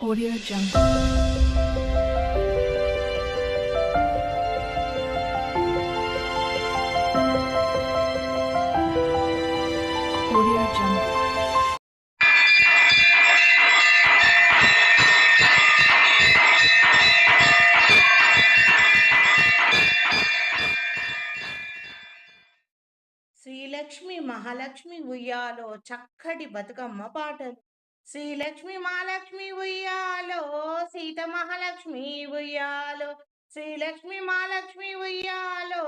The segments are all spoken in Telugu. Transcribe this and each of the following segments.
Audio Jungle. Audio Jungle. Srilakshmi Mahalakshmi ఉయ్యాలో చక్కటి బతుకమ్మ పాటలు శ్రీలక్ష్మి మహాలక్ష్మి ఉయ్యాలో సీత మహాలక్ష్మి ఉయ్యాలో శ్రీలక్ష్మి మహాలక్ష్మి ఉయ్యాలో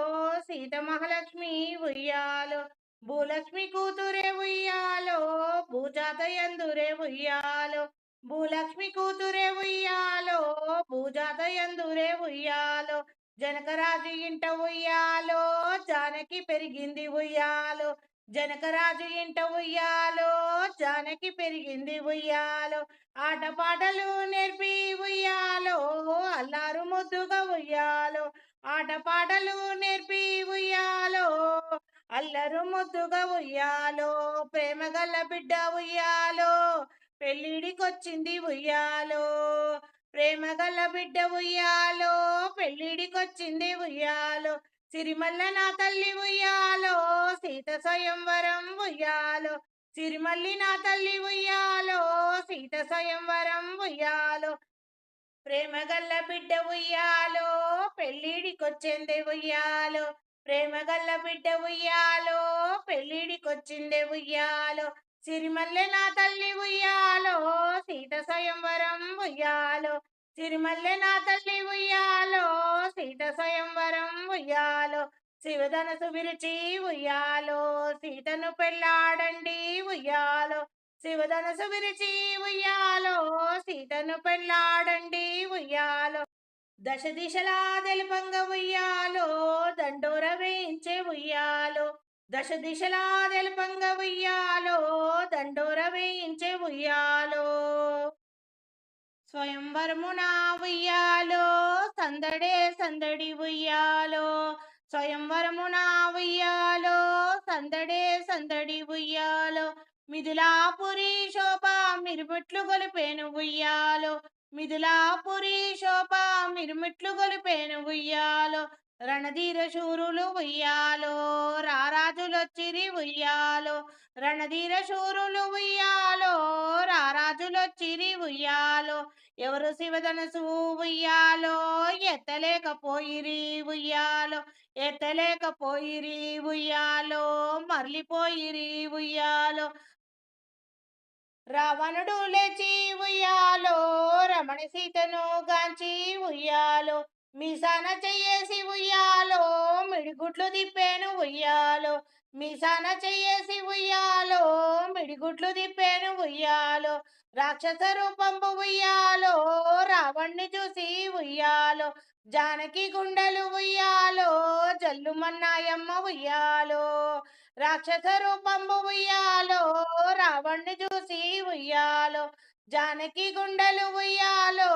సీత మహాలక్ష్మి ఉయ్యాలో భూలక్ష్మి కూతురే ఉయ్యాలో భూజాత యందురే ఉయ్యాలో భూలక్ష్మి కూతురే ఉయ్యాలో భూజాత యందురే ఉయ్యాలో జనకరాజు ఇంట ఉయ్యాలో జానకి పెరిగింది ఉయ్యాలో జనకరాజు ఇంట ఉయ్యాలో జానకి పెరిగింది ఉయ్యాలో. ఆటపాటలు నేర్పి ఉయ్యాలో. అల్లారు ముద్దుగా ఉయ్యాలో. ఆటపాటలు నేర్పి ఉయ్యాలో. అల్లరు ముద్దుగా ఉయ్యాలో. ప్రేమ గల్ల బిడ్డ ఉయ్యాలో. పెళ్ళిడికొచ్చింది ఉయ్యాలో. ప్రేమ గల బిడ్డ ఉయ్యాలో. పెళ్ళిడికొచ్చింది ఉయ్యాలో. సిరిమల్ల నా తల్లి ఉయ్యాలో. సీత స్వయంవరం ఉయ్యాలో. సిరిమల్లి నా తల్లి ఉయ్యాలో సీత స్వయంవరం ఉయ్యాలో ప్రేమగల్ల బిడ్డ ఉయ్యాలో పెళ్ళిడికొచ్చింది ఉయ్యాలో ప్రేమగల్ల బిడ్డ ఉయ్యాలో పెళ్ళిడికొచ్చింది ఉయ్యాలో సిరిమల్లె నా తల్లి ఉయ్యాలో సీత స్వయంవరం ఉయ్యాలో సిరిమల్లె నా తల్లి ఉయ్యాలో సీత స్వయంవరం ఉయ్యాలో శివధనసు విరిచి ఉయ్యాలో సీతను పెళ్ళాడండి ఉయ్యాలో. శివధనసు విరిచి ఉయ్యాలో సీతను పెళ్ళాడండి ఉయ్యాలో. దశ దిశలా తెలుపంగ ఉయ్యాలో దండోర వేయించే ఉయ్యాలో. దశ దిశలా తెలుపంగ ఉయ్యాలో దండోర వేయించే ఉయ్యాలో. స్వయంవరమునా ఉయ్యాలో సందడే సందడి ఉయ్యాలో. స్వయంవరమున ఉయ్యాలో సందడే సందడి ఉయ్యాలో మిథులాపురి శోభ మిరుమిట్లు గొలిపేను ఉయ్యాలో మిథులాపురి శోభ మిరుమిట్లు గొలిపేను ఉయ్యాలో రణధీర శూరులు ఉయ్యాలో రారాజులొచ్చిరి ఉయ్యాలో రణధీర శూరులు ఉయ్యాలో రారాజులొచ్చిరి ఉయ్యాలో ఎవరు శివధనసు ఉయ్యాలో ఎత్తలేకపోయిరి ఉయ్యాలో ఎత్తలేకపోయిరి ఉయ్యాలో మరలిపోయిరి ఉయ్యాలో రావణుడు లేచి ఉయ్యాలో రమణి సీతను గాంచి ఉయ్యాలో మీసాన చెయ్యేసి ఉయ్యాలో మిడిగుట్లు తిప్పాను ఉయ్యాలో మీసాన చెయ్యేసి ఉయ్యాలో మిడిగుట్లు తిప్పాను ఉయ్యాలో రాక్షస రూపంపు ఉయ్యాలో రావణ్ణి చూసి ఉయ్యాలో జానకి గుండెలు ఉయ్యాలో జల్లుమన్నాయమ్మ ఉయ్యాలో రాక్షస రూపంపు ఉయ్యాలో రావణ్ణి చూసి ఉయ్యాలో జానకి గుండెలు ఉయ్యాలో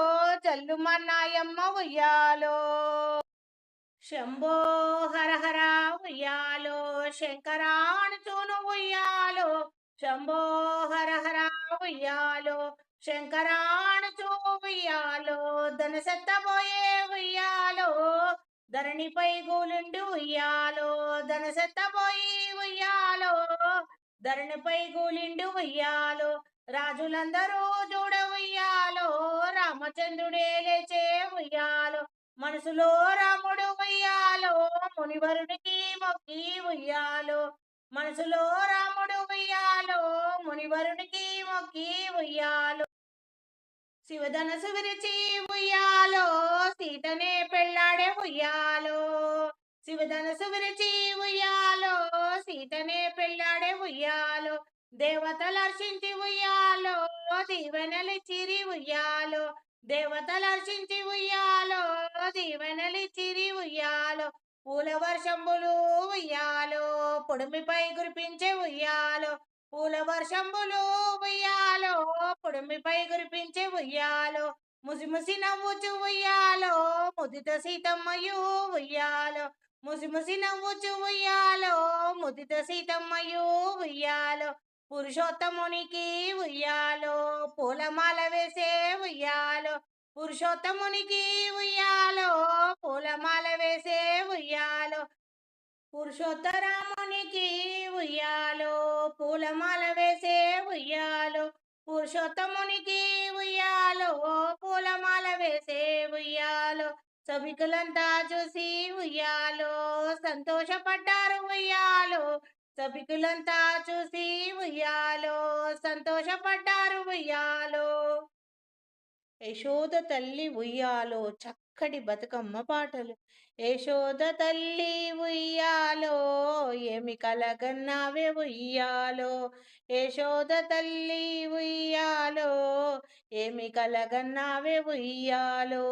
జల్లుమన్నాయమ్మ ఉయ్యాలో. శంభో హర హర ఉయ్యాలో శంకరాణుచూను ఉయ్యాలో. శంభో హర హర ఉయ్యాలో శంకరాణుచూ ఉయ్యాలో. ధనసెత్తబోయే ఉయ్యాలో ధరణిపై గూలుండి ఉయ్యాలో. ధనసెత్తబోయి ఉయ్యాలో ధరణిపై గూలిండు ఉయ్యాలో. రాజులందరూ చూడ ఉయ్యాలో రామచంద్రుడే లేచే ఉయ్యాలో. మనసులో రాముడు ఉయ్యాలో మునివరుడికి మొక్కి ఉయ్యాలో. మనసులో రాముడు ఉయ్యాలో మునివరునికి మొక్కి ఉయ్యాలో. శివధనసు విరిచి ఉయ్యాలో సీతనే పెళ్ళాడే ఉయ్యాలో. శివధనసు విరిచి ఉయ్యాలో సీతనే పెళ్ళాడే ఉయ్యాలో. దేవతలు అర్చించి ఉయ్యాలో దీవెనలిచ్చిరి ఉయ్యాలో. దేవతలర్శించి ఉయ్యాలో ఉయ్యాలో దీవెనలిచ్చిరి ఉయ్యాలో పూల వర్షంబులు ఉయ్యాలో పొడుమిపై గురిపించే ఉయ్యాలో పూల వర్షంబులు ఉయ్యాలో పొడుమిపై గురిపించే ఉయ్యాలో ముసిముసి నవ్వుచు ఉయ్యాలో ముదిత సీతమ్మయు ఉయ్యాలో ముసిముసి నవ్వుచు ఉయ్యాలో ముదిత సీతమ్మయు ఉయ్యాలో పురుషోత్తమునికి ఉయ్యాలో పూలమాల వేసే ఉయ్యాలో. పురుషోత్తమునికి ఉయ్యాలో పూలమాల వేసే ఉయ్యాలో. పురుషోత్తరామునికి ఉయ్యాలో పూలమాల వేసే ఉయ్యాలో. పురుషోత్తమునికి ఉయ్యాలో పూలమాల వేసే ఉయ్యాలో. సభికులంతా చూసి ఉయ్యాలో సంతోషపడ్డారు ఉయ్యాలో. సభికులంతా చూసి ఉయ్యాలో సంతోషపడ్డారు ఉయ్యాలో. యశోద తల్లి ఉయ్యాలో చక్కటి బతుకమ్మ పాటలు. యశోద తల్లి ఉయ్యాలో ఏమి కలగన్నావే ఉయ్యాలో యశోద తల్లి ఉయ్యాలో ఏమి కలగన్నావే ఉయ్యాలో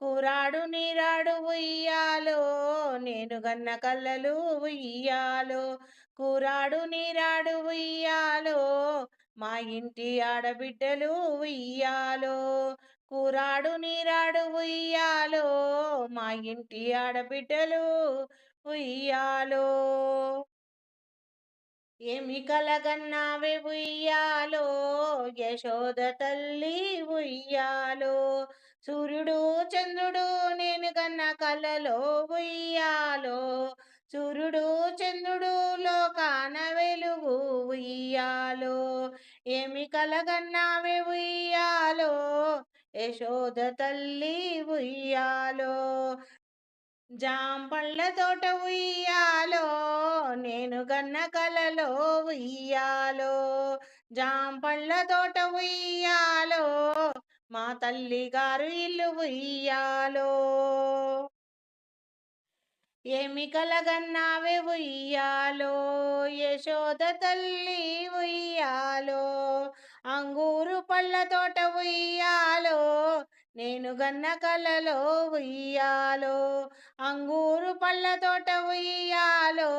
కూరాడు నీరాడు ఉయ్యాలో నేను గన్న కళ్ళలు ఉయ్యాలో కూరాడు నీరాడు ఉయ్యాలో మా ఇంటి ఆడబిడ్డలు ఉయ్యాలో కూరాడు నీరాడు ఉయ్యాలో మా ఇంటి ఆడబిడ్డలు ఉయ్యాలో? ఏమి కలగన్నావే ఉయ్యాలో? యశోద తల్లి ఉయ్యాలో? సూర్యుడు చంద్రుడు నేను కన్న కలలో ఉయ్యాలో? సూర్యుడు చంద్రుడు లోకాన వెలుగు ఉయ్యాలో? ఏమి కలగన్నావే ఉయ్యాలో? యశోద తల్లి ఉయ్యాలో? జాంపళ్ళ తోట ఉయ్యాలో నేను గన్న కలలో ఉయ్యాలో. జాంపళ్ళ తోట ఉయ్యాలో మా తల్లి గారు ఇల్లు ఉయ్యాలో. ఏమి కలగన్నావే ఉయ్యాలో? యశోద తల్లి ఉయ్యాలో. అంగూరు పళ్ళ తోట ఉయ్యాలో నేను గన్న కలలో ఉయ్యాలో అంగూరు పళ్ళ తోట ఉయ్యాలో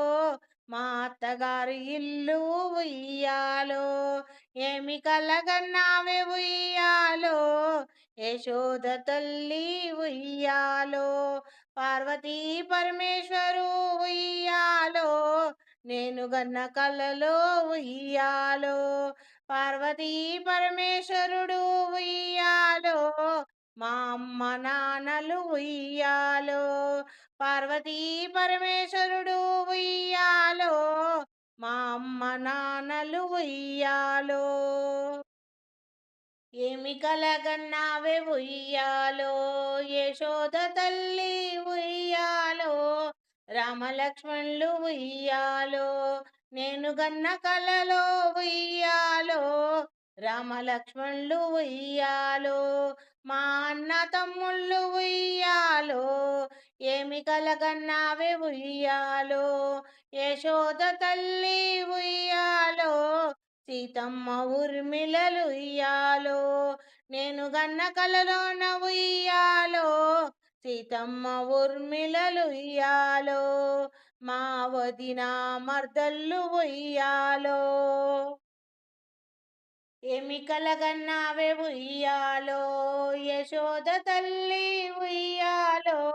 మా అత్తగారి ఇల్లు ఉయ్యాలో ఏమి కలగన్నావే ఉయ్యాలో యశోద తల్లి ఉయ్యాలో పార్వతీ పరమేశ్వరు ఉయ్యాలో నేను గన్న కళ్ళలో ఉయ్యాలో పార్వతీ పరమేశ్వరుడు ఉయ్యాలో మా అమ్మ నాన్నలు ఉయ్యాలో పార్వతీ పరమేశ్వరుడు ఉయ్యాలో మా అమ్మ నాన్నలు ఉయ్యాలో. ఏమి కలగన్నావే ఉయ్యాలో యశోద తల్లి ఉయ్యాలో రామలక్ష్మణులు ఉయ్యాలో నేను గన్న కలలో ఉయ్యాలో రామలక్ష్మణులు ఉయ్యాలో. మా అన్న తమ్ముళ్ళు ఉయ్యాలో ఏమి కలగన్నావే ఉయ్యాలో? యశోద తల్లి ఉయ్యాలో సీతమ్మ ఉర్మిళలు ఉయ్యాలో. నేను గన్న కలలోన ఉయ్యాలో సీతమ్మ ఉర్మిళలు ఉయ్యాలో. మా వదిన మర్దల్లు ఉయ్యాలో. ఏమి కలగన్నావే ఉయ్యాలో? యశోద తల్లి ఉయ్యాలో.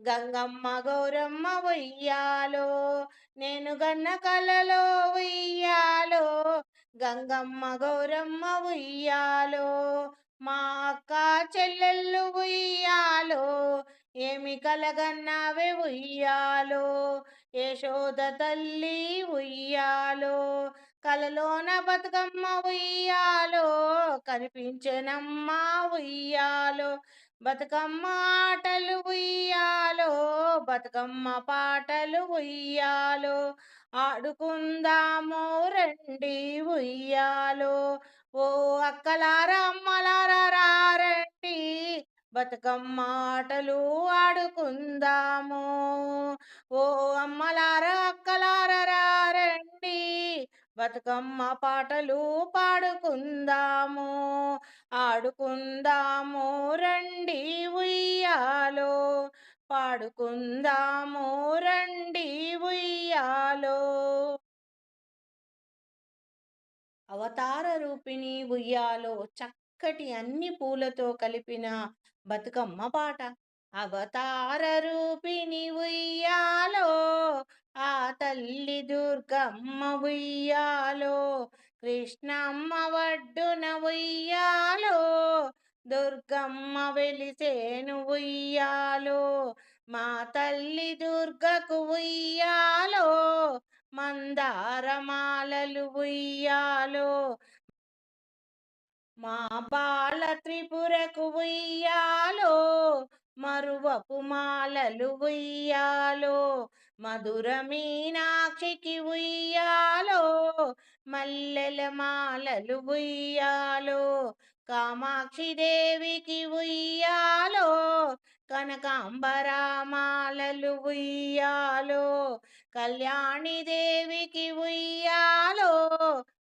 గంగమ్మ గౌరమ్మ ఉయ్యాలో. నేను గన్న కలలో ఉయ్యాలో. గంగమ్మ గౌరమ్మ ఉయ్యాలో. మా అక్క చెల్లెళ్ళు ఉయ్యాలో. ఏమి కలగన్నావే ఉయ్యాలో? యశోద తల్లి ఉయ్యాలో. కలలోన బతుకమ్మ ఉయ్యాలో కనిపించనమ్మా ఉయ్యాలో. బతుకమ్మ ఆటలు ఉయ్యాలో బతుకమ్మ పాటలు ఉయ్యాలో. ఆడుకుందాము రండి ఉయ్యాలో. ఓ అక్కలారా అమ్మలారా రండి. బతుకమ్మ ఆటలు ఆడుకుందాము. ఓ అమ్మలారా బతుకమ్మ పాటలు పాడుకుందాము ఆడుకుందాము రండి ఉయ్యాలో. పాడుకుందాము రండి ఉయ్యాలో. అవతార రూపిణి ఉయ్యాలో చక్కటి అన్ని పూలతో కలిపిన బతుకమ్మ పాట. అవతార రూపిణి ఉయ్యాలో ఆ తల్లి దుర్గమ్మ ఉయ్యాలో కృష్ణమ్మ వడ్డున ఉయ్యాలో దుర్గమ్మ వెలిసేను ఉయ్యాలో మా తల్లి దుర్గకు ఉయ్యాలో మందారమాలలు ఉయ్యాలో మా బాల త్రిపురకు ఉయ్యాలో మరువపు మాలలు ఉయ్యాలో మధుర మీనాక్షికి ఉయ్యాలో మల్లెల మాలలు ఉయ్యాలో కామాక్షి దేవికి ఉయ్యాలో కనకాంబరామాలలు ఉయ్యాలో కళ్యాణి దేవికి ఉయ్యాలో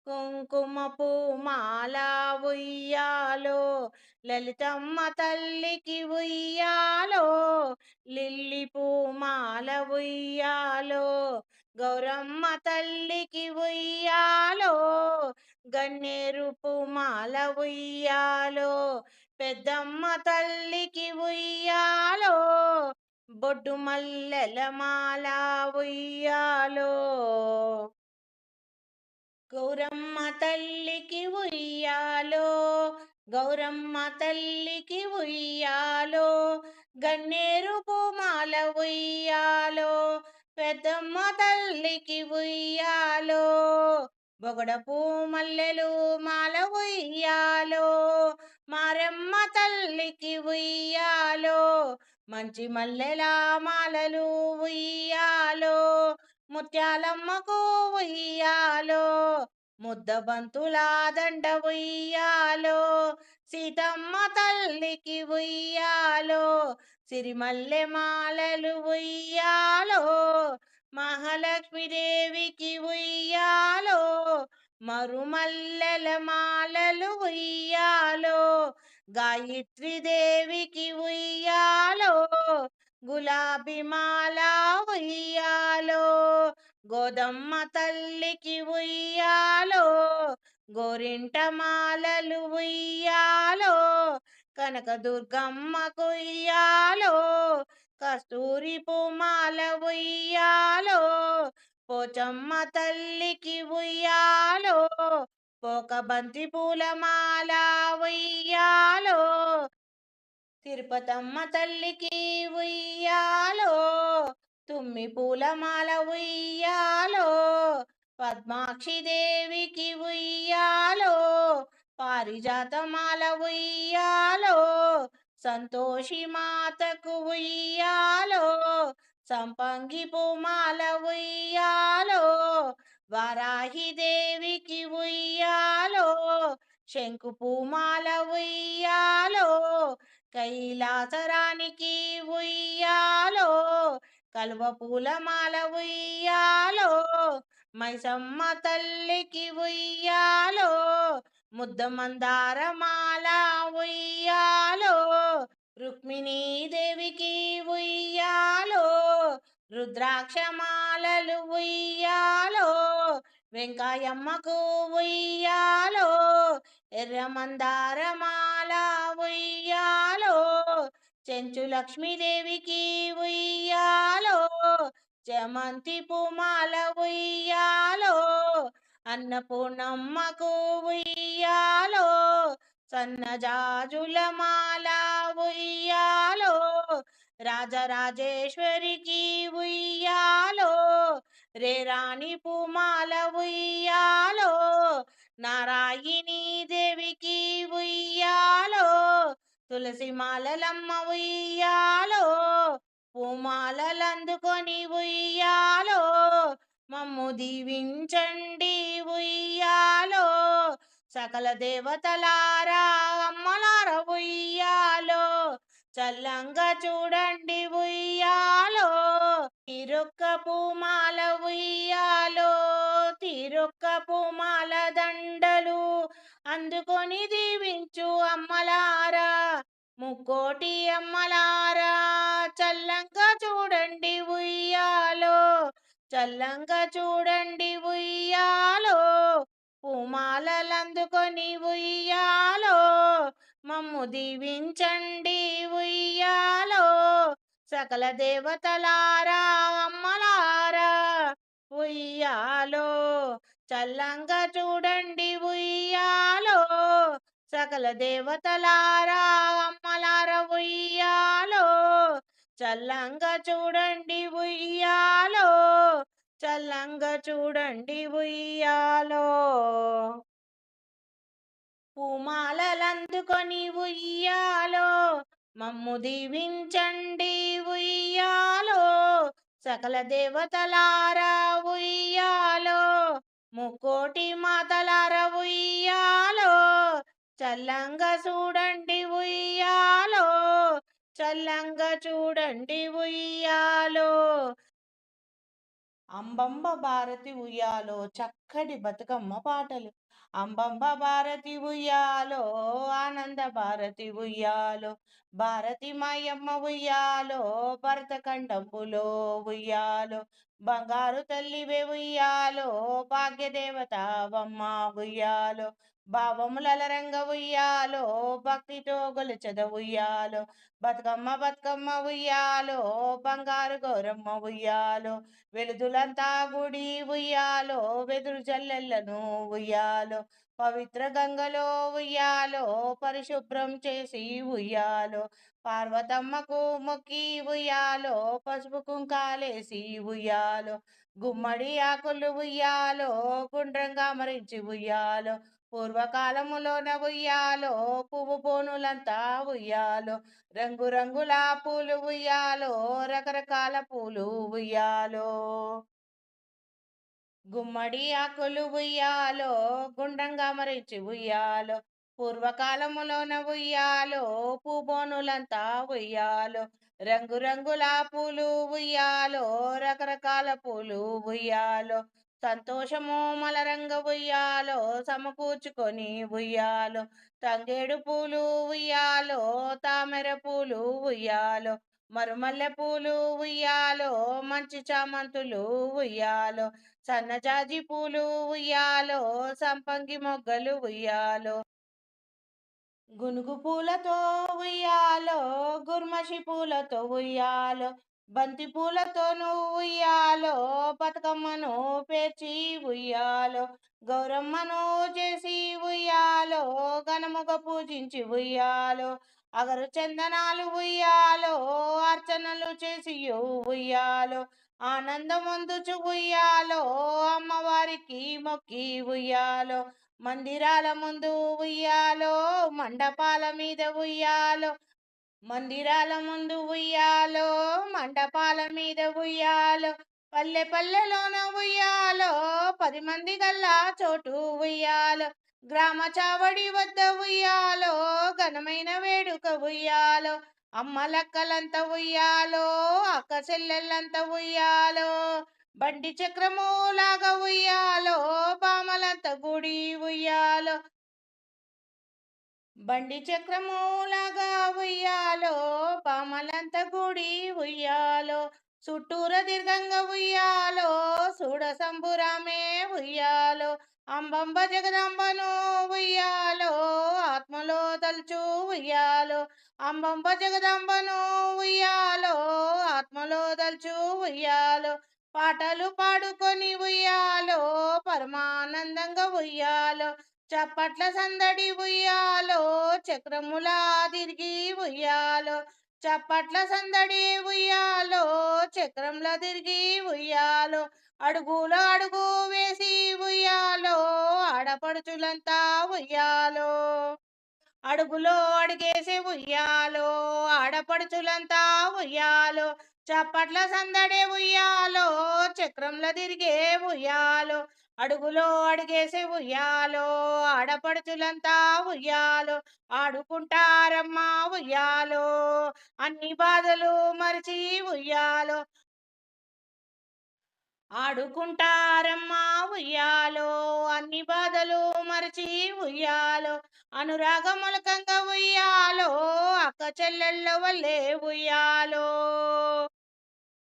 కుంకుమ పూమాల ఉయ్యాలో లలితమ్మ తల్లికి ఉయ్యాలో లిల్లి పూమాల ఉయ్యాలో గౌరమ్మ తల్లికి ఉయ్యాలో గన్నేరు పూమాల ఉయ్యాలో పెద్దమ్మ తల్లికి ఉయ్యాలో బొడ్డు మల్లెల మాల ఉయ్యాలో. గౌరమ్మ తల్లికి ఉయ్యాలో గౌరమ్మ తల్లికి ఉయ్యాలో గన్నేరు పూమాల ఉయ్యాలో పెద్దమ్మ తల్లికి ఉయ్యాలో బొగడపు మల్లెలు మాల ఉయ్యాలో మారమ్మ తల్లికి ఉయ్యాలో మంచి మల్లెల మాలలు ఉయ్యాలో ముత్యాలమ్మకు ఉయ్యాలో ముద్ద బంతుల దండ ఉయ్యాలో సీతమ్మ తల్లికి ఉయ్యాలో సిరిమల్లె మాలలు ఉయ్యాలో మహాలక్ష్మీదేవికి ఉయ్యాలో మరుమల్లెల మాలలు ఉయ్యాలో గాయత్రి దేవికి ఉయ్యాలో గులాబీ మాల ఉయ్యాలో గోదమ్మ తల్లికి ఉయ్యాలో గోరింట మాలలు ఉయ్యాలో కనకదుర్గమ్మకు ఉయ్యాలో కస్తూరి పూమాల ఉయ్యాలో పోచమ్మ తల్లికి ఉయ్యాలో పోక బంతి పూలమాల ఉయ్యాలో తిరుపతమ్మ తల్లికి ఉయ్యాలో తుమ్మి పూలమాల ఉయ్యాలో పద్మాక్షి దేవికి ఉయ్యాలో పారిజాతమాల ఉయ్యాలో సంతోషి మాతకు ఉయ్యాలో సంపంగి పూమాల ఉయ్యాలో వారాహి దేవికి ఉయ్యాలో శంకు పూమాల ఉయ్యాలో కైలాసరానికి ఉయ్యాలో కలువ పూలమాల ఉయ్యాలో మైసమ్మ తల్లికి ఉయ్యాలో ముద్ద మందారమాల ఉయ్యాలో రుక్మిణీ దేవికి ఉయ్యాలో రుద్రాక్షమాలలు ఉయ్యాలో వెంకాయమ్మకు ఉయ్యాలో ఎర్ర మందారమాల ఉయ్యాలో చెంచు లక్ష్మీదేవికి ఉయ్యాలో జమంతి పుమాల ఉయ్యాలో అన్నపూర్ణమ్మకు ఉయ్యాలో సన్నజాజుల మాల ఉయ్యాలో రాజరాజేశ్వరికి ఉయ్యాలో రే రాణి పూమాల ఉయ్యాలో నారాయణీ దేవికి ఉయ్యాలో తులసి మాలలమ్మ ఉయ్యాలో పూమాలలందుకొని ఉయ్యాలో మమ్ము దీవించండి ఉయ్యాలో సకల దేవతలారా అమ్మలార ఉయ్యాలో. చల్లంగా చూడండి ఉయ్యాలో తిరొక్క పూమాల ఉయ్యాలో తిరొక్క పూమాల దండలు అందుకొని దీవించు అమ్మలారా ముక్కోటి అమ్మలారా. చల్లంగా చూడండి ఉయ్యాలో చల్లంగా చూడండి ఉయ్యాలో పూమాలలందుకొని ఉయ్యాలో మమ్ము దీవించండి ఉయ్యాలో. సకల దేవతలారా అమ్మలారా ఉయ్యాలో. చల్లంగా చూడండి ఉయ్యాలో. సకల దేవతలారా అమ్మలార ఉయ్యాలో. చల్లంగా చూడండి ఉయ్యాలో. చల్లంగా చూడండి ఉయ్యాలో. పూమాలలందుకొని ఉయ్యాలో మమ్ము దీవించండి ఉయ్యాలో. సకల దేవతలారా ఉయ్యాలో ముక్కోటి మాతలార ఉయ్యాలో. చల్లంగా చూడండి ఉయ్యాలో చల్లంగా చూడండి ఉయ్యాలో. అంబంబ భారతి ఉయ్యాలో చక్కటి బతుకమ్మ పాటలు. అంబంబ భారతి ఉయ్యాలో ఆనంద భారతి ఉయ్యాలో భారతి మాయమ్మ ఉయ్యాలో భరతఖండంబులో ఉయ్యాలో. బంగారు తల్లివే ఉయ్యాలో భాగ్యదేవత బొమ్మ ఉయ్యాలో భావములల రంగ ఉయ్యాలో భక్తితో గొలుచద ఉయ్యాలో బతుకమ్మ బతుకమ్మ ఉయ్యాలో బంగారు గౌరమ్మ ఉయ్యాలో వెలుదులంతా గుడి ఉయ్యాలో వెదురు జల్లెళ్ళను ఉయ్యాలో పవిత్ర గంగలో ఉయ్యాలో పరిశుభ్రం చేసి ఉయ్యాలో పార్వతమ్మకు మొక్కి ఉయ్యాలో పసుపు కుంకాలేసి ఉయ్యాలో గుమ్మడి ఆకులు ఉయ్యాలో గుండ్రంగా మరించి ఉయ్యాలో పూర్వకాలములోన ఉయ్యాలో పువ్వు పోనులంతా ఉయ్యాలో రంగురంగుల పూలు ఉయ్యాలో రకరకాల పూలు ఉయ్యాలో. గుమ్మడి ఆకులు ఉయ్యాలో గుండ్రంగా మరించి ఉయ్యాలో పూర్వకాలములోన ఉయ్యాలో పూబోనులంతా ఉయ్యాలో రంగురంగుల పూలు ఉయ్యాలో రకరకాల పూలు ఉయ్యాలో సంతోషము మలరంగ ఉయ్యాలో సమకూర్చుకొని ఉయ్యాలో తంగేడు పూలు ఉయ్యాలో తామెర పూలు ఉయ్యాలో మరుమల్లె పూలు ఉయ్యాలో మంచి చామంతులు ఉయ్యాలో సన్నజాజి పూలు ఉయ్యాలో సంపంగి మొగ్గలు ఉయ్యాలో. గునుగు పూలతో ఉయ్యాలో గుర్మషి పూలతో ఉయ్యాలో బంతి పూలతోనూ ఉయ్యాలో బతుకమ్మను పేర్చి ఉయ్యాలో గౌరమ్మను చేసి ఉయ్యాలో గణముగ పూజించి ఉయ్యాలో అగరు చందనాలు ఉయ్యాలో అర్చనలు చేసి ఉయ్యాలో ఆనందముందుచు ఉయ్యాలో అమ్మవారికి మొక్కి ఉయ్యాలో మందిరాల ముందు ఉయ్యాలో మండపాల మీద ఉయ్యాలో మందిరాల ముందు ఉయ్యాలో మండపాల మీద ఉయ్యాలో పల్లె పల్లెలోన ఉయ్యాలో పది మంది గల్లా చోటు ఉయ్యాలో గ్రామ చావడి వద్ద ఉయ్యాలో ఘనమైన వేడుక ఉయ్యాలో అమ్మ లక్కలంత ఉయ్యాలో అక్క చెల్లెళ్ళంత ఉయ్యాలో బండి చక్రము లాగా ఉయ్యాలో పామలంత గుడి ఉయ్యాలో. బండి చక్రము లాగా ఉయ్యాలో పామలంత గుడి ఉయ్యాలో. చుట్టూర దీర్ఘంగా ఉయ్యాలో చూడ సంబురామే ఉయ్యాలో అంబంబ జగదంబను ఉయ్యాలో ఆత్మలో తలుచు ఉయ్యాలో అంబంబ జగదంబను ఉయ్యాలో ఆత్మలో తలుచు ఉయ్యాలో పాటలు పాడుకొని ఉయ్యాలో పరమానందంగా ఉయ్యాలో చప్పట్ల సందడి ఉయ్యాలో చక్రములా తిరిగి ఉయ్యాలో చప్పట్ల సందడి ఉయ్యాలో చక్రంల తిరిగి ఉయ్యాలో అడుగులో అడుగు వేసి ఉయ్యాలో ఆడపడుచులంతా ఉయ్యాలో. అడుగులో అడిగేసి ఉయ్యాలో ఆడపడుచులంతా ఉయ్యాలో చప్పట్ల సందడే ఉయ్యాలో చక్రంలో తిరిగే ఉయ్యాలో అడుగులో అడిగేసి ఉయ్యాలో ఆడపడుచులంతా ఉయ్యాలో ఆడుకుంటారమ్మా ఉయ్యాలో అన్ని బాధలు మరిచి ఉయ్యాలో. ఆడుకుంటారమ్మా ఉయ్యాలో అన్ని బాధలు మరిచి ఉయ్యాలో అనురాగములకంగా ఉయ్యాలో అక్క చెల్లెళ్ళ వల్లే ఉయ్యాలో.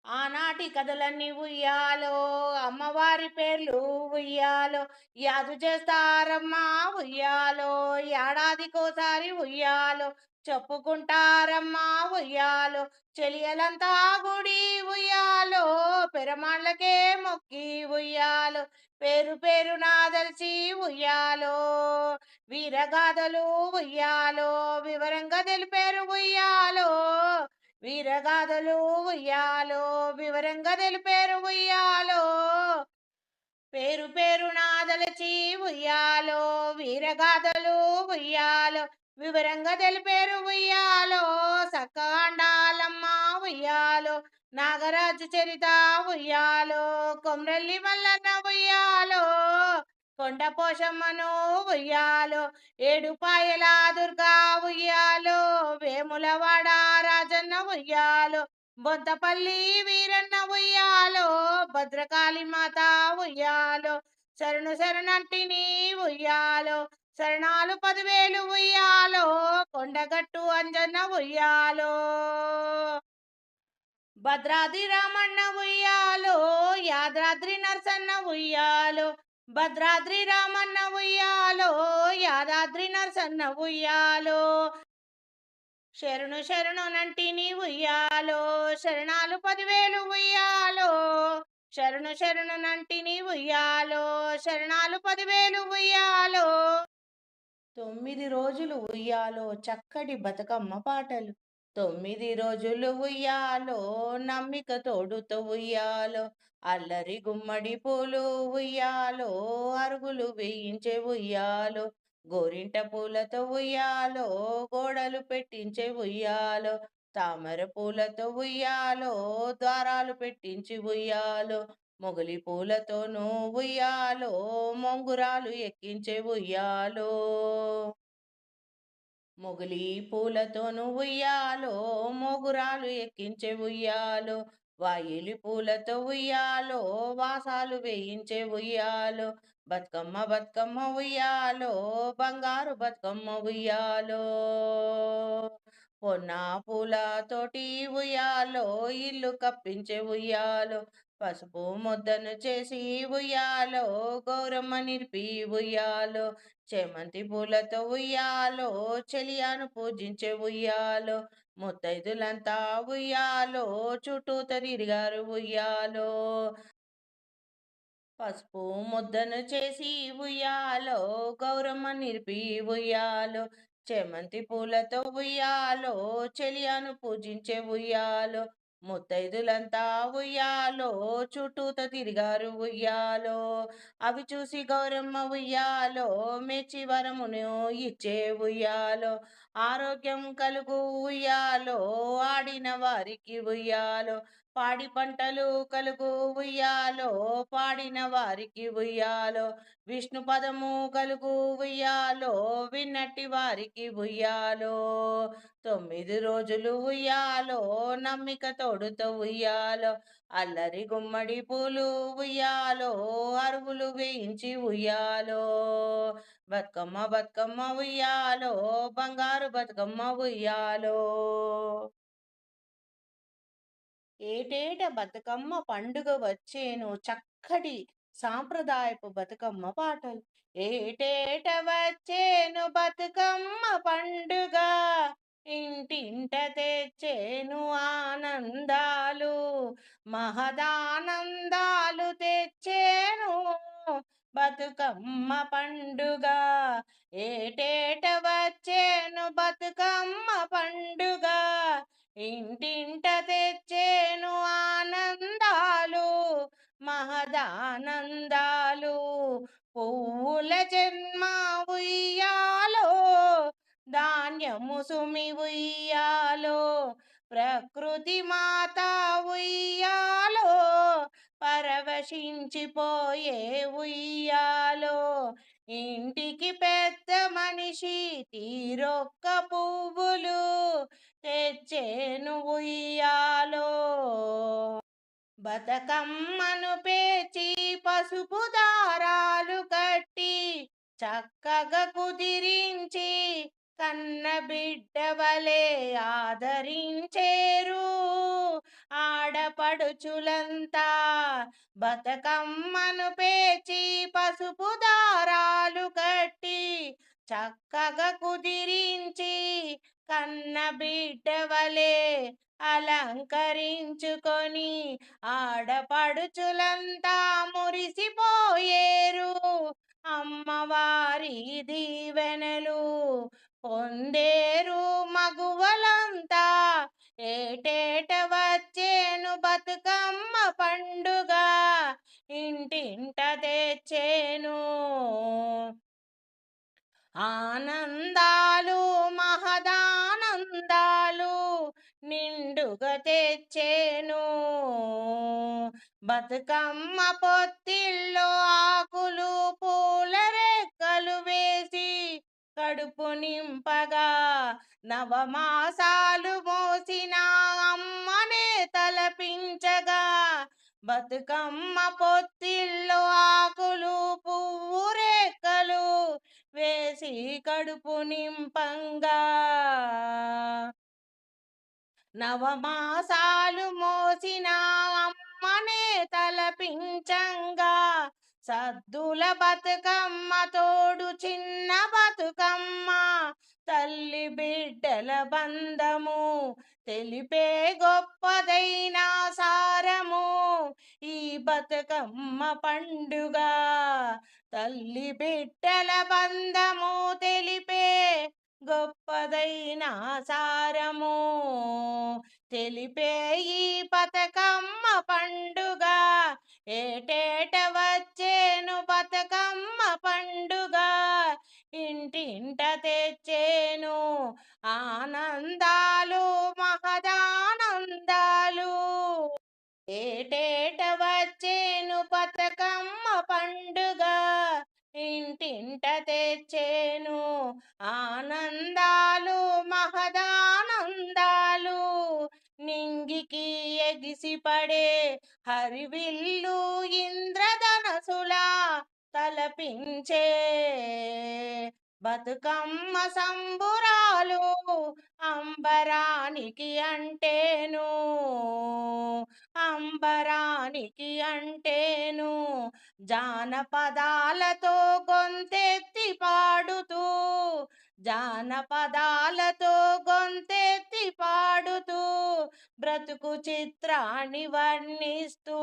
ఆనాటి కథలన్నీ ఉయ్యాలో అమ్మవారి పేర్లు ఉయ్యాలో యాదు చేస్తారమ్మా ఉయ్యాలో ఏడాదికోసారి ఉయ్యాలో చెప్పుకుంటారమ్మా ఉయ్యాలో చెలియలంతా గుడి ఉయ్యాలో పెరమాళ్ళకే మొక్కి ఉయ్యాలో పేరు పేరు నాదల్చి ఉయ్యాలో వీరగాథలు ఉయ్యాలో వివరంగా తెలిపేరు ఉయ్యాలో వీరగాథలు ఉయ్యాలో వివరంగా తెలిపేరు ఉయ్యాలో. పేరు పేరు నాదలచి ఉయ్యాలో వీరగాథలు ఉయ్యాలో వివరంగా తెలిపేరు ఉయ్యాలో. సక్కాండాలమ్మ ఉయ్యాలో నాగరాజు చరిత ఉయ్యాలో కొమ్రల్లి మల్లన్న ఉయ్యాలో కొండ పోషమ్మను ఉయ్యాలో ఏడుపాయల దుర్గా ఉయ్యాలో వేములవాడారా ఉయ్యాలో బొంతపల్లి వీరన్న ఉయ్యాలో భద్రకాళి మాత ఉయ్యాలో శరణు శరణంటిని ఉయ్యాలో శరణాలు పదివేలు ఉయ్యాలో కొండగట్టు అంజన్న ఉయ్యాలో. భద్రాద్రి రామన్న ఉయ్యాలో యాదాద్రి నరసన్న ఉయ్యాలో భద్రాద్రి రామన్న ఉయ్యాలో యాదాద్రి నరసన్న ఉయ్యాలో. శరణు శరణు నంటిని ఉయ్యాలో శరణాలు పదివేలు ఉయ్యాలో. శరణు శరణు నంటిని ఉయ్యాలో శరణాలు పదివేలు ఉయ్యాలో. తొమ్మిది రోజులు ఉయ్యాలో చక్కటి బతుకమ్మ పాటలు. తొమ్మిది రోజులు ఉయ్యాలో నమ్మిక తోడుతో ఉయ్యాలో అల్లరి గుమ్మడి పూలు ఉయ్యాలో అరుగులు వేయించే ఉయ్యాలో. గోరింట పూలతో ఉయ్యాలో గోడలు పెట్టించే ఉయ్యాలో తామర పూలతో ఉయ్యాలో ద్వారాలు పెట్టించి ఉయ్యాలో మొగలి పూలతోనూ ఉయ్యాలో మొంగురాలు ఎక్కించే ఉయ్యాలో. మొగలి పూలతోను ఉయ్యాలో మొగురాలు ఎక్కించే ఉయ్యాలో వాయిలి పూలతో ఉయ్యాలో వాసాలు వేయించే ఉయ్యాలో బతుకమ్మ బతుకమ్మ ఉయ్యాలో బంగారు బతుకమ్మ ఉయ్యాలో. పొన్న పూలతోటి ఉయ్యాలో ఇల్లు కప్పించే ఉయ్యాలో. పసుపు ముద్దను చేసి ఉయ్యాలో గౌరమ్మ నిలిపి ఉయ్యాలో. చేమంతి పూలతో ఉయ్యాలో చెలియాను పూజించే ఉయ్యాలో. ముత్తైదులంతా ఉయ్యాలో చుట్టూ తిరిగారు ఉయ్యాలో. పసుపు ముద్దను చేసి ఉయ్యాలో గౌరమ్మ నిరిపి ఉయ్యాలో చేమంతి పూలతో ఉయ్యాలో చెలియాను పూజించే ఉయ్యాలో ముత్తైదులంతా ఉయ్యాలో చుట్టూత తిరిగారు ఉయ్యాలో. అవి చూసి గౌరమ్మ ఉయ్యాలో మెచ్చి వరమును ఇచ్చే ఉయ్యాలో. ఆరోగ్యం కలుగు ఉయ్యాలో ఆడిన వారికి ఉయ్యాలో. పాడి పంటలు కలుగు ఉయ్యాలో పాడిన వారికి ఉయ్యాలో. విష్ణు పదము కలుగు ఉయ్యాలో విన్నట్టి వారికి ఉయ్యాలో. తొమ్మిది రోజులు ఉయ్యాలో నమ్మిక తోడుతో ఉయ్యాలో. అల్లరి గుమ్మడి పూలు ఉయ్యాలో అరువులు వేయించి ఉయ్యాలో. బతుకమ్మ బతుకమ్మ ఉయ్యాలో బంగారు బతుకమ్మ ఉయ్యాలో. ఏటేట బతుకమ్మ పండుగ వచ్చేను చక్కటి సాంప్రదాయపు బతుకమ్మ పాటలు. ఏటేట వచ్చేను బతుకమ్మ పండుగ ఇంటింట తెచ్చేను ఆనందాలు మహదానందాలు తెచ్చేను బతుకమ్మ పండుగ. ఏటేట వచ్చేను బతుకమ్మ పండుగ ఇంటింట తెచ్చేను ఆనందాలు మహదానందాలు. పువ్వుల జన్మ ఉయ్యాలో ధాన్యము సుమి ఉయ్యాలో ప్రకృతి మాత ఉయ్యాలో పరవశించిపోయే ఉయ్యాలో ఇంటికి పెద్ద మనిషి తీరొక్క పువ్వులు చేను ఉయ్యాలో బతుకమ్మను పేచి పసుపు దారాలు కట్టి చక్కగా కుదిరించి కన్న బిడ్డవలే ఆదరించేరు. ఆడపడుచులంతా బతుకమ్మను పేచి పసుపు దారాలు కట్టి చక్కగా కుదిరించి కన్న బిడ్డవలే అలంకరించుకొని ఆడపడుచులంతా మురిసిపోయేరు. అమ్మవారి దీవెనలు పొందేరు మగువలంతా. ఏటేట వచ్చేను బతుకమ్మ పండుగ. ఇంటింట తెచ్చేను. ఆనందాలు మహదానందాలు నిండుగా తెచ్చేను. బతుకమ్మ పొత్తిల్లో ఆకులు పూల రెక్కలు వేసి కడుపు నింపగా నవమాసాలు మోసిన అమ్మనే తలపించగా బతుకమ్మ పొత్తిల్లో ఆకులు పువ్వు రేఖలు వేసి కడుపు నింపంగా. నవమాసాలు మోసిన అమ్మనే తలపించంగా. సద్దుల బతుకమ్మ తోడు చిన్న బతుకమ్మ. తల్లి బిడ్డల బంధము తెలిపే గొప్పదైన సారము. ఈ బతుకమ్మ పండుగ తల్లి బిడ్డల బంధము తెలిపే గొప్పదైన సారము. తెలిపే ఈ బతుకమ్మ పండుగ ఏటేట వచ్చేను బతుకమ్మ పండుగ. ఇంటింట తెచ్చేను ఆనందాలు మహదానందాలు. ఏటేట వచ్చేను బతుకమ్మ పండుగ. ఇంటింట తెచ్చేను ఆనందాలు మహదానందాలు. నింగికి ఎగిసిపడే హరివిల్లు ఇంద్రధనసులా. తలపించే బతుకమ్మ సంబురాలు అంబరానికి అంటేను అంబరానికి అంటేను. జానపదాలతో గొంతెత్తి పాడుతూ జానపదాలతో గొంతెత్తి పాడుతూ బ్రతుకు చిత్రాన్ని వర్ణిస్తూ.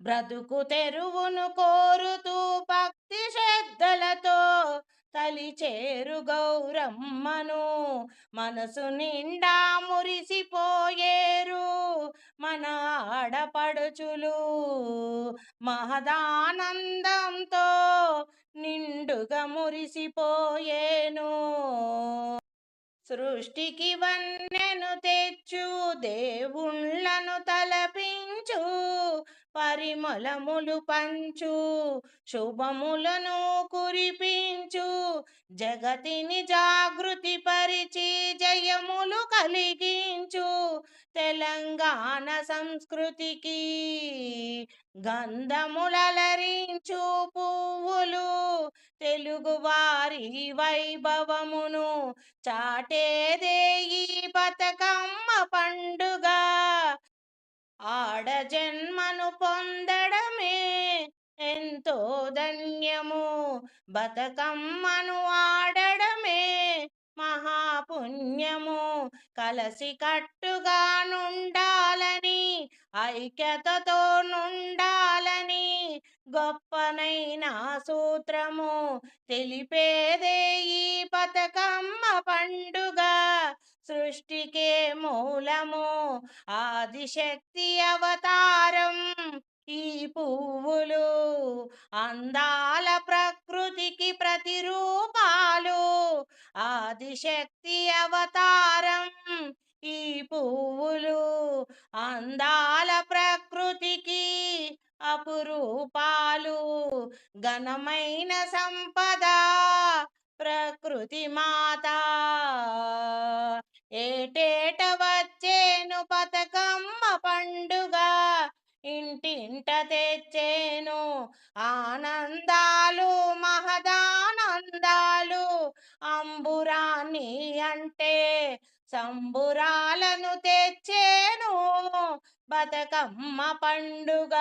బ్రతుకు తెరువును కోరుతూ భక్తి శ్రద్ధలతో తలిచేరు గౌరమ్మను. మనసు నిండా మురిసిపోయేరు మన ఆడపడుచులు. మహదానందంతో నిండుగా మురిసిపోయేను. సృష్టికి వన్నెను తెచ్చు దేవుళ్ళను తలపించు. పరిమళములు పంచు శుభములను కురిపించు. జగతిని జాగృతి పరిచి జయములు కలిగించు. తెలంగాణ సంస్కృతికి గంధములలరించు పువ్వులు. తెలుగు వారి వైభవమును చాటేదే ఈ బతుకమ్మ పండుగ. ఆడ జన్మను పొందడమే ఎంతో ధన్యము. బతకమ్మను ఆడడమే మహాపుణ్యము. కలసి కట్టుగా నుండాలని ఐక్యతతో నుండాలని గొప్పనైన సూత్రము. తెలిపేదే ఈ బతుకమ్మ పండుగ. సృష్టికే మూలము ఆదిశక్తి అవతారం. ఈ పువ్వులు అందాల ప్రకృతికి ప్రతిరూపాలు ఆదిశక్తి అవతారం. ఈ పువ్వులు అందాల ప్రకృతికి అపురూపాలు ఘనమైన సంపద ప్రకృతి మాత. ఏటేట వచ్చేను బతుకమ్మ పండుగ? ఇంటింట తెచ్చేను ఆనందాలు మహదానందాలు. అంబురాన్ని అంటే సంబురాలను తెచ్చేను బతుకమ్మ పండుగ.